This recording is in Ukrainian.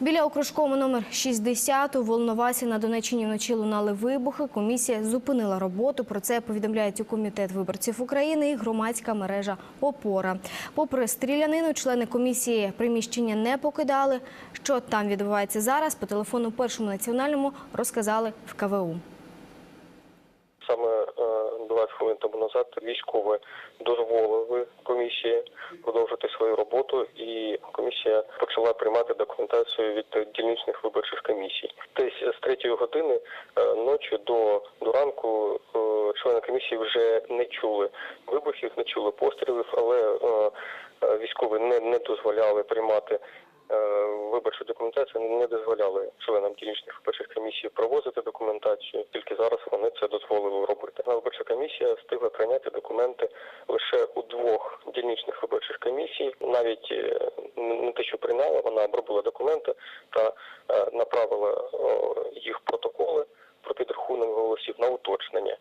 Біля окружкому номер 60 у Волновасі на Донеччині вночі лунали вибухи. Комісія зупинила роботу. Про це повідомляють у комітет виборців України і громадська мережа Опора. Попри стрілянину, члени комісії приміщення не покидали. Що там відбувається зараз? По телефону першому національному розказали в КВУ. Саме е, 20 хвилин тому назад військові дозволили комісії продовжити свою роботу, і комісія почала приймати документацію від дільничних виборчих комісій. Десь з третьої години е, ночі до, до ранку е, члени комісії вже не чули вибухів, не чули пострілів, але е, військові не, не дозволяли приймати виборчу документацію не дозволяли членам дільничних виборчих комісій провозити документацію. Тільки зараз вони це дозволили робити. Виборча комісія встигла прийняти документи лише у двох дільничних виборчих комісій. Навіть е, не те, що прийняла, вона обробила документи та е, направила їх протоколи про підрахунок голосів на уточнення.